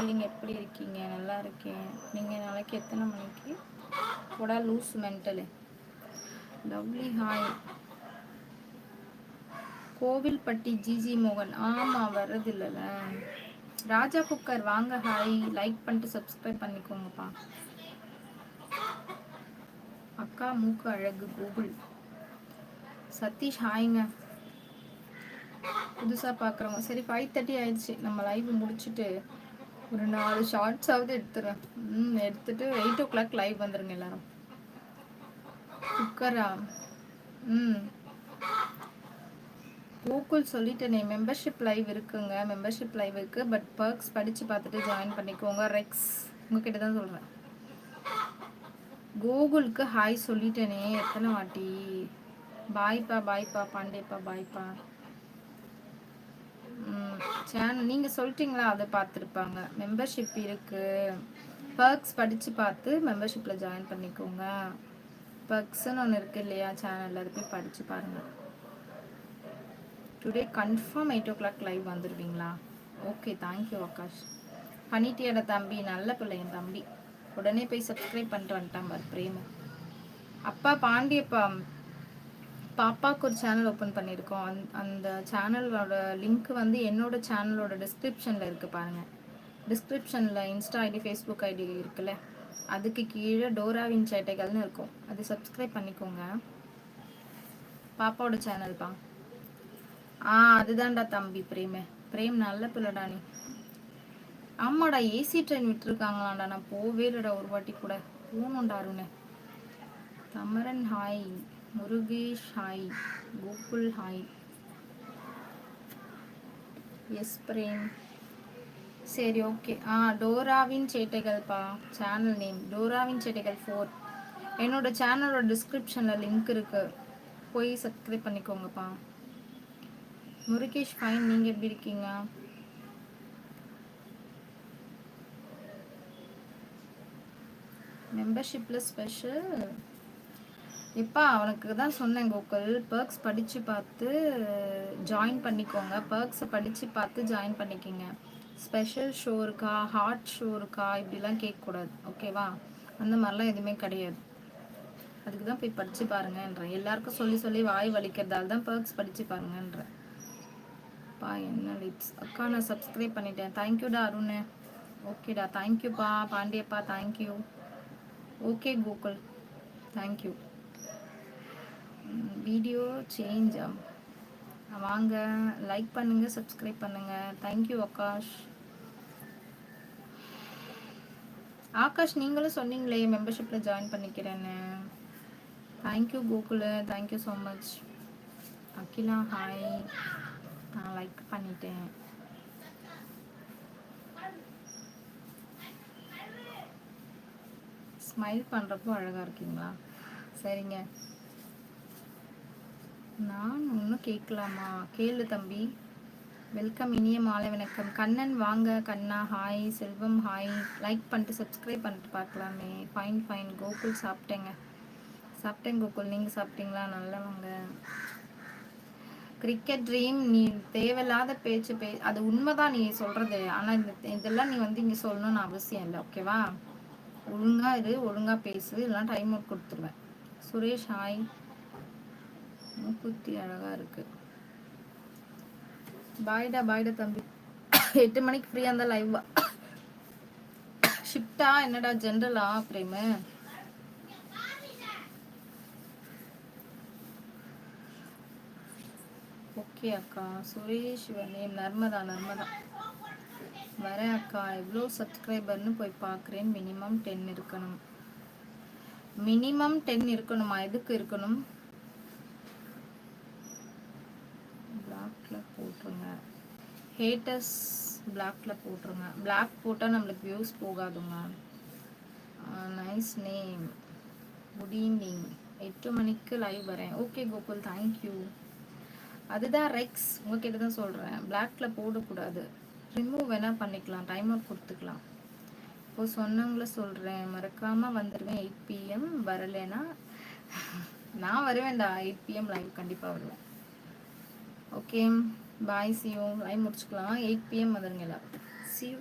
Darling எப்படி இருக்கீங்க? நல்லா இருக்கேன். நீங்கள் நாளைக்கு எத்தனை மணிக்கு? கூட loose mental lovely hi. Kovilpatti GG மோகன். ஆமாம் வர்றதில்லைல்ல ராஜா குக்கர் வாங்க ஹாய். லைக் பண்ணிட்டு சப்ஸ்கிரைப் பண்ணிக்கோங்கப்பா. அக்கா மூக்கு அழகு கூகுள். சதீஷ் ஹாய்ங்க புதுசாக பார்க்குறவங்க சரி ஃபைவ் தேர்ட்டி ஆயிடுச்சு. நம்ம லைவ் முடிச்சுட்டு ஒரு நாலு ஷார்ட்ஸாவது எடுத்துறேன். ம் எடுத்துட்டு எயிட் ஓ கிளாக் லைவ் வந்துருங்க எல்லாரும். குக்கரா ம். கூகுள் சொல்லிட்டேனே மெம்பர்ஷிப் லைவ் இருக்குங்க. மெம்பர்ஷிப் லைவ் இருக்கு. பட் பர்க்ஸ் படித்து பார்த்துட்டு ஜாயின் பண்ணிக்கோங்க ரெக்ஸ் உங்ககிட்ட தான் சொல்கிறேன் கூகுளுக்கு ஹாய் சொல்லிட்டேனே எத்தனை வாட்டி? பாய்ப்பா பாய்ப்பா பாண்டேப்பா பாய்ப்பா சேனல் நீங்கள் சொல்லிட்டீங்களா? அதை பார்த்துருப்பாங்க. மெம்பர்ஷிப் இருக்குது பர்க்ஸ் படித்து பார்த்து மெம்பர்ஷிப்பில் ஜாயின் பண்ணிக்கோங்க. பர்க்ஸ்ன்னு ஒன்று இருக்குது இல்லையா சேனலில் அது போய் படித்து பாருங்கள் today confirm eight o'clock live வந்துடுவீங்களா ஓகே தேங்க்யூ ஆகாஷ் பண்ணிட்டியோட தம்பி நல்ல பிள்ளை என் தம்பி. உடனே போய் சப்ஸ்கிரைப் பண்ணிட்டு வந்துட்டான் பார் பிரேம. அப்பா பாண்டியப்பா பாப்பாவுக்கு ஒரு சேனல் ஓப்பன் பண்ணியிருக்கோம். அந் அந்த சேனலோட லிங்க் வந்து என்னோட சேனலோட டிஸ்கிரிப்ஷனில் இருக்குது பாருங்கள் டிஸ்கிரிப்ஷனில் இன்ஸ்டா ஐடி ஃபேஸ்புக் ஐடி இருக்குல்ல? அதுக்கு கீழே டோராவின் சேட்டைகள்னு இருக்கும். அது சப்ஸ்கிரைப் பண்ணிக்கோங்க. பாப்பாவோட சேனல்ப்பா ஆ அதுதான்டா தம்பி பிரேமே. பிரேம் நல்ல பிள்ளைடா நீ. ஆமாடா ஏசி ட்ரெயின் விட்டுருக்காங்களாண்டா. நான் போவே இல்லைடா ஒரு வாட்டி கூட. போகணும்டா அருணே. தமரன் hi Murugesh hi Gokul hi. Yes Prem. சரி ஓகே ஆ டோராவின் சேட்டைகள்ப்பா. சேனல் நேம் டோராவின் சேட்டைகள் ஃபோர் என்னோட சேனலோட டிஸ்கிரிப்ஷனில் லிங்க் இருக்குது போய் சப்ஸ்கிரைப் பண்ணிக்கோங்கப்பா. முருகேஷ் ஃபைன் நீங்கள் எப்படி இருக்கீங்க? மெம்பர்ஷிப்பில் ஸ்பெஷல் இப்போ அவனுக்கு தான் சொன்னேன் கோகுல். பர்க்ஸ் படித்து பார்த்து ஜாயின் பண்ணிக்கோங்க. பர்க்ஸை படித்து பார்த்து ஜாயின் பண்ணிக்கிங்க. ஸ்பெஷல் ஷோ இருக்கா? ஹாட் ஷோ இருக்கா? இப்படிலாம் கேட்கக்கூடாது. ஓகேவா அந்த மாதிரிலாம் எதுவுமே கிடையாது. அதுக்கு தான் போய் படித்து பாருங்கன்றேன். எல்லாருக்கும் சொல்லி சொல்லி வாய் வலிக்கிறதால தான் பர்க்ஸ் படித்து பாருங்கன்றேன். பா என்ன லிப்ஸ்? அக்கா நான் சப்ஸ்கிரைப் பண்ணிட்டேன். தேங்க்யூடா அருண். ஓகேடா தேங்க்யூப்பா பாண்டியப்பா thank you okay Gokul. Thank you video change வாங்க லைக் பண்ணுங்க சப்ஸ்கிரைப் பண்ணுங்க. Thank you Akash. ஆகாஷ் நீங்களும் சொன்னீங்களே மெம்பர்ஷிப்பில் ஜாயின் பண்ணிக்கிறேன்னு. Thank you Gokul thank you so much Akila hi நான் லைக் பண்ணிட்டேன். ஸ்மைல் பண்ணுறப்போ அழகாக இருக்கீங்களா? சரிங்க. நான் ஒன்று கேட்கலாமா கேளு தம்பி. வெல்கம் இனிய மாலை வணக்கம். கண்ணன் வாங்க கண்ணா. ஹாய் செல்வம் ஹாய் லைக் பண்ணிட்டு சப்ஸ்கிரைப் பண்ணிட்டு பார்க்கலாமே. ஃபைன் ஃபைன் கோகுல் சாப்பிட்டேங்க. சாப்பிட்டேன் கோகுல். நீங்கள் சாப்பிட்டீங்களா? நல்லவங்க. கிரிக்கெட் ட்ரீம் நீ தேவையில்லாத பேச்சு பே அது உண்மைதான் நீ சொல்கிறது ஆனால் இந்த இதெல்லாம் நீ வந்து இங்கே சொல்லணும்னு அவசியம் இல்லை. ஓகேவா ஒழுங்காக இரு ஒழுங்காக பேசு. இல்லைனா டைம் அவுட் கொடுத்துருவேன். சுரேஷ் ஹாய் மூக்குத்தி அழகாக இருக்கு. பாய்டா பாய்டா தம்பி. எட்டு மணிக்கு ஃப்ரீயாக இருந்தால் லைவா ஷிஃப்டா என்னடா ஜென்ரலா பிரேமு ஓகே அக்கா. சுரேஷ் நேம் நர்மதா நர்மதா. வரேன் அக்கா எவ்வளோ சப்ஸ்கிரைபர்னு போய் பார்க்குறேன் மினிமம் டென் இருக்கணும். மினிமம் டென் இருக்கணுமா? எதுக்கு இருக்கணும் பிளாக்ல போட்டுருங்க. ஹேட்டர்ஸ் பிளாக்ல போட்டுருங்க. பிளாக் போட்டால் நம்மளுக்கு வியூஸ் போகாதுங்க. நைஸ் நேம் குட் ஈவினிங் எட்டு மணிக்கு லைவ் வரேன். ஓகே கோகுல் தேங்க்யூ அதுதான் ரெக்ஸ் உங்ககிட்ட தான் சொல்கிறேன் பிளாக்ல போடக்கூடாது. ரிமூவ் வேணால் பண்ணிக்கலாம். டைம் அவுட் கொடுத்துக்கலாம். இப்போ சொன்னவங்கள சொல்கிறேன் மறக்காமல் வந்துடுவேன் எயிட் பிஎம் வரலைன்னா நான் வருவேன்டா. எயிட் பிஎம் லைவ் கண்டிப்பாக வருவேன். ஓகே பாய் சியும் லைவ் முடிச்சுக்கலாம். எயிட் பிஎம் வந்துடுங்க எல்லாரும் சியூ